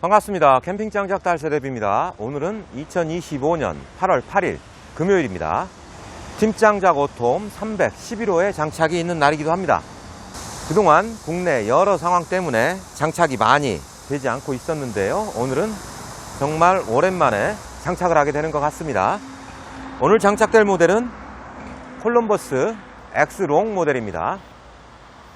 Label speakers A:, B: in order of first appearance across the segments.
A: 반갑습니다. 캠핑장 작달 세대비입니다. 오늘은 2025년 8월 8일 금요일입니다. 팀장 작 오톰 311호에 장착이 있는 날이기도 합니다. 그동안 국내 여러 상황 때문에 장착이 많이 되지 않고 있었는데요. 오늘은 정말 오랜만에 장착을 하게 되는 것 같습니다. 오늘 장착될 모델은 콜럼버스 X롱 모델입니다.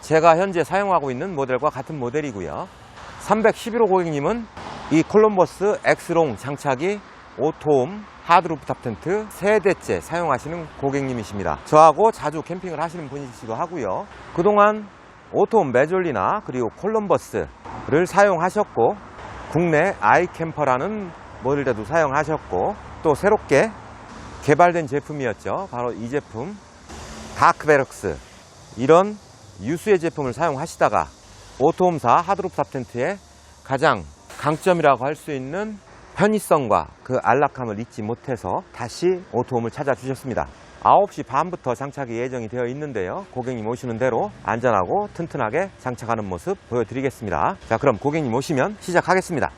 A: 제가 현재 사용하고 있는 모델과 같은 모델이고요. 311호 고객님은 이 콜럼버스 X롱 장착이 오톰 하드루프 탑 텐트 세대째 사용하시는 고객님이십니다. 저하고 자주 캠핑을 하시는 분이시기도 하고요. 그동안 오톰 메졸리나 그리고 콜럼버스를 사용하셨고 국내 아이캠퍼라는 모델도 사용하셨고 또 새롭게 개발된 제품이었죠. 바로 이 제품 다크베럭스 이런 유수의 제품을 사용하시다가 오토홈사 하드루프탑 텐트의 가장 강점이라고 할 수 있는 편의성과 그 안락함을 잊지 못해서 다시 오토홈을 찾아주셨습니다. 9시 반부터 장착이 예정이 되어 있는데요. 고객님 오시는 대로 안전하고 튼튼하게 장착하는 모습 보여드리겠습니다. 자, 그럼 고객님 오시면 시작하겠습니다.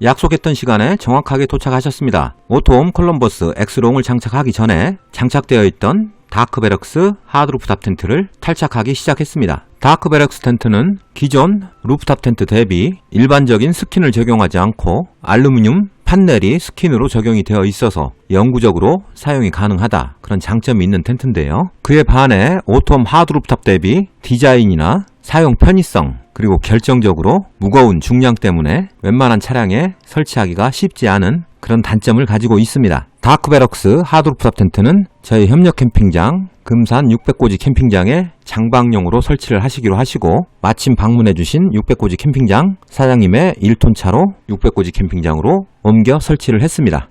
A: 약속했던 시간에 정확하게 도착하셨습니다. 오토홈 콜럼버스 X롱을 장착하기 전에 장착되어 있던 다크베럭스 하드루프탑 텐트를 탈착하기 시작했습니다. 다크베럭스 텐트는 기존 루프탑 텐트 대비 일반적인 스킨을 적용하지 않고 알루미늄 판넬이 스킨으로 적용이 되어 있어서 영구적으로 사용이 가능하다 그런 장점이 있는 텐트인데요. 그에 반해 오톰 하드루프탑 대비 디자인이나 사용 편의성 그리고 결정적으로 무거운 중량 때문에 웬만한 차량에 설치하기가 쉽지 않은 그런 단점을 가지고 있습니다. 다크베럭스 하드루프탑 텐트는 저희 협력 캠핑장 금산 600고지 캠핑장에 장방용으로 설치를 하시기로 하시고 마침 방문해주신 600고지 캠핑장 사장님의 1톤 차로 600고지 캠핑장으로 옮겨 설치를 했습니다.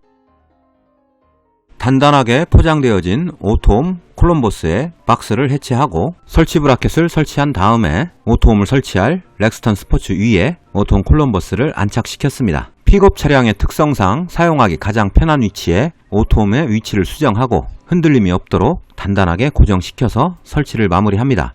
A: 단단하게 포장되어진 오톰 콜럼버스에 박스를 해체하고 설치 브라켓을 설치한 다음에 오톰을 설치할 렉스턴 스포츠 위에 오톰 콜럼버스를 안착시켰습니다. 픽업 차량의 특성상 사용하기 가장 편한 위치에 오톰의 위치를 수정하고 흔들림이 없도록 단단하게 고정시켜서 설치를 마무리합니다.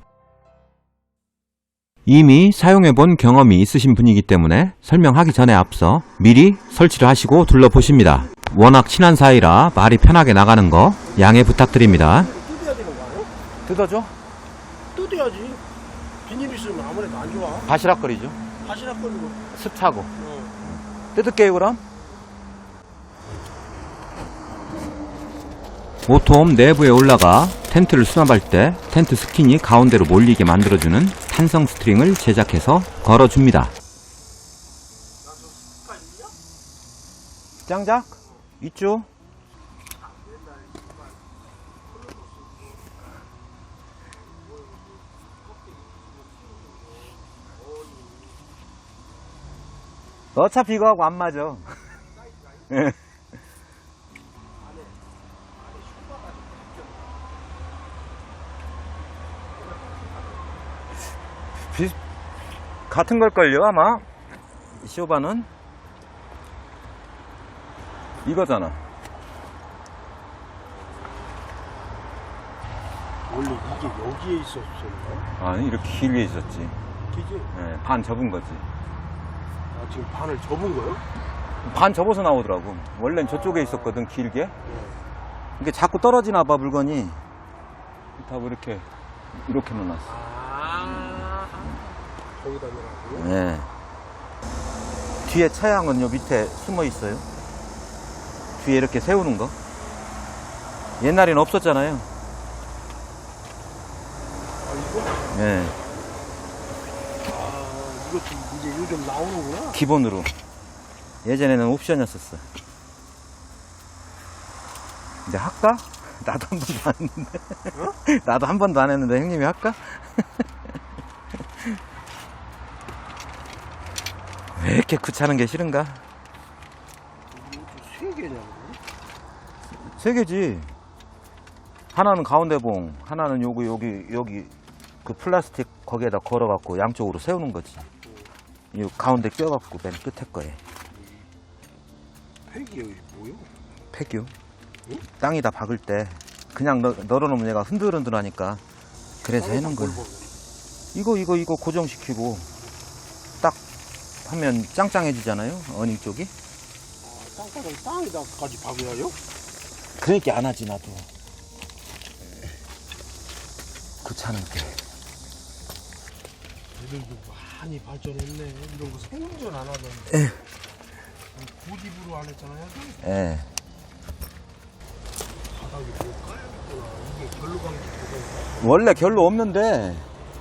A: 이미 사용해본 경험이 있으신 분이기 때문에 설명하기 전에 앞서 미리 설치를 하시고 둘러보십니다. 워낙 친한 사이라 말이 편하게 나가는 거 양해 부탁드립니다.
B: 뜯어야 되는 거 아니야?
A: 뜯어줘?
B: 뜯어야지. 비닐 있으면 아무래도 안 좋아.
A: 바시락거리죠.
B: 바시락거리고.
A: 습 차고.
B: 어.
A: 뜯을게요 그럼. 오톰 내부에 올라가 텐트를 수납할 때 텐트 스킨이 가운데로 몰리게 만들어주는 탄성 스트링을 제작해서 걸어줍니다. 짱작? 있죠? 어차피 이거하고 안 맞아. 비, 같은 걸걸요, 아마? 쇼바는? 이거잖아.
B: 원래 이게 여기에 있었었나?
A: 아니, 이렇게 길게 있었지.
B: 그지?
A: 예, 반 접은 거지.
B: 아, 지금 반을 접은 거요?
A: 반 접어서 나오더라고. 원래는 저쪽에 있었거든, 길게. 이게 자꾸 떨어지나 봐, 물건이. 다 이렇게, 이렇게 넣어놨어.
B: 아. 거기다 넣으라고?
A: 네. 뒤에 차양은 요 밑에 숨어 있어요. 뒤에 이렇게 세우는 거. 옛날에는 없었잖아요.
B: 아, 이거?
A: 네.
B: 지금 이제 요즘 나오는구나?
A: 기본으로. 예전에는 옵션이었었어. 이제 할까? 나도 한 번도 안 했는데. 나도 한 번도 안 했는데 형님이 할까? 왜 이렇게 귀찮은 게 싫은가?
B: 세 개냐고?
A: 세 개지. 하나는 가운데 봉, 하나는 여기, 여기, 여기, 그 플라스틱 거기에다 걸어갖고 양쪽으로 세우는 거지. 이 가운데 껴갖고 맨 끝에 거에.
B: 팩이요, 뭐요?
A: 폐규. 땅에다 박을 때 그냥 널, 널어놓으면 얘가 흔들흔들하니까 그래서 해놓은
B: 먹어?
A: 이거, 이거, 이거 고정시키고 딱 하면 짱짱해지잖아요. 어닝 쪽이.
B: 아, 땅바닥 땅에다까지 박아야요?
A: 그러니까 안 하지 나도. 귀찮은데.
B: 애들도 많이 발전했네. 이런 거 생전 안 하던데. 고집으로 안 했잖아요.
A: 예.
B: 바닥이 뭐 까였구나. 이게 결로 방지
A: 원래 결로 없는데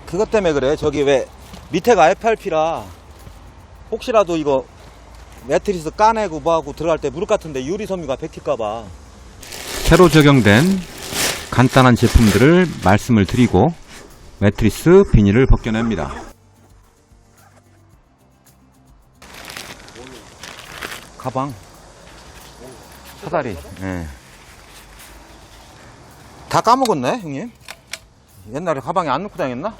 A: 그것 때문에 그래. 저기 왜 밑에가 FRP라 혹시라도 이거 매트리스 까내고 뭐하고 들어갈 때 무릎 같은데 유리 섬유가 베낄까봐.
C: 새로 적용된 간단한 제품들을 말씀을 드리고 매트리스 비닐을 벗겨냅니다.
A: 가방. 사다리. 예. 다 까먹었네, 형님. 옛날에 가방에 안 넣고 다녔나?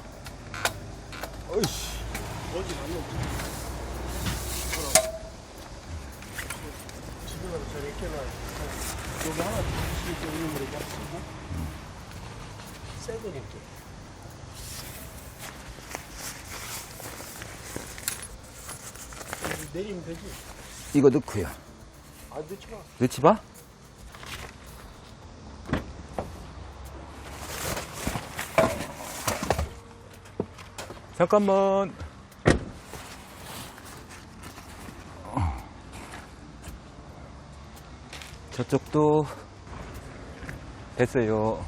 B: 여기 내리면 되지.
A: 이거 넣고요.
B: 아, 넣지 마.
A: 넣지 봐. 잠깐만. 저쪽도 됐어요.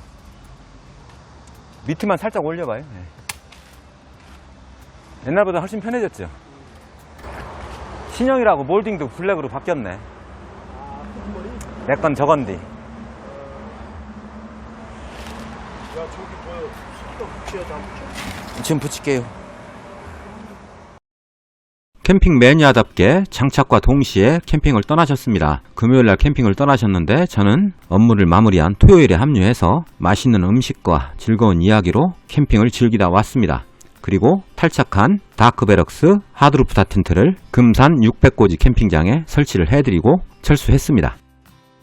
A: 밑에만 살짝 올려봐요. 네. 옛날보다 훨씬 편해졌죠. 신형이라고 몰딩도 블랙으로 바뀌었네.
B: 야,
A: 내건 저건디.
B: 저기 뭐야. 스피커 붙여야 안 붙여?
A: 지금 붙일게요.
C: 캠핑 매니아답게 장착과 동시에 캠핑을 떠나셨습니다. 금요일날 캠핑을 떠나셨는데 저는 업무를 마무리한 토요일에 합류해서 맛있는 음식과 즐거운 이야기로 캠핑을 즐기다 왔습니다. 그리고 탈착한 다크베럭스 하드루프타 텐트를 금산 600고지 캠핑장에 설치를 해드리고 철수했습니다.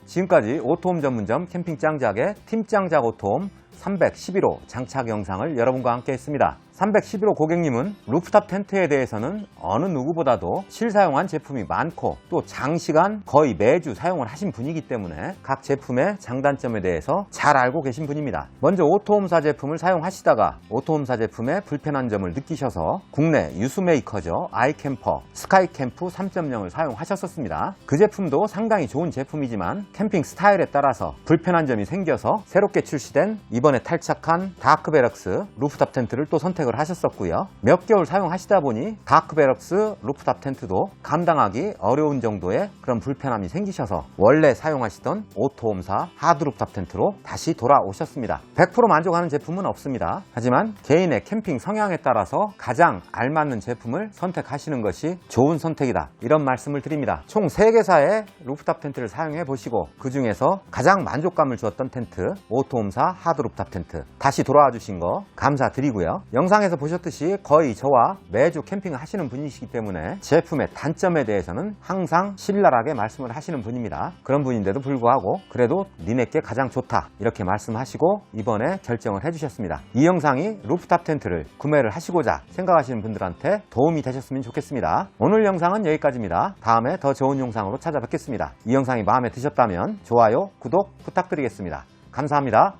A: 지금까지 오토홈 전문점 캠핑 짱작의 팀 짱작 오토홈 311호 장착 영상을 여러분과 함께 했습니다. 311호 고객님은 루프탑 텐트에 대해서는 어느 누구보다도 실사용한 제품이 많고 또 장시간 거의 매주 사용을 하신 분이기 때문에 각 제품의 장단점에 대해서 잘 알고 계신 분입니다. 먼저 오토홈사 제품을 사용하시다가 오토홈사 제품의 불편한 점을 느끼셔서 국내 유수 메이커죠 아이캠퍼 스카이캠프 3.0을 사용하셨었습니다. 그 제품도 상당히 좋은 제품이지만 캠핑 스타일에 따라서 불편한 점이 생겨서 새롭게 출시된 이번 에 탈착한 다크베럭스 루프탑 텐트를 또 선택을 하셨었고요. 몇 개월 사용하시다 보니 다크베럭스 루프탑 텐트도 감당하기 어려운 정도의 그런 불편함이 생기셔서 원래 사용하시던 오토홈사 하드루프탑 텐트로 다시 돌아오셨습니다. 100% 만족하는 제품은 없습니다. 하지만 개인의 캠핑 성향에 따라서 가장 알맞는 제품을 선택하시는 것이 좋은 선택이다. 이런 말씀을 드립니다. 총 3개사의 루프탑 텐트를 사용해 보시고 그 중에서 가장 만족감을 주었던 텐트 오토홈사 하드 루프탑 텐트 다시 돌아와 주신 거 감사드리고요. 영상에서 보셨듯이 거의 저와 매주 캠핑을 하시는 분이시기 때문에 제품의 단점에 대해서는 항상 신랄하게 말씀을 하시는 분입니다. 그런 분인데도 불구하고 그래도 니네께 가장 좋다 이렇게 말씀하시고 이번에 결정을 해주셨습니다. 이 영상이 루프탑 텐트를 구매를 하시고자 생각하시는 분들한테 도움이 되셨으면 좋겠습니다. 오늘 영상은 여기까지입니다. 다음에 더 좋은 영상으로 찾아뵙겠습니다. 이 영상이 마음에 드셨다면 좋아요, 구독 부탁드리겠습니다. 감사합니다.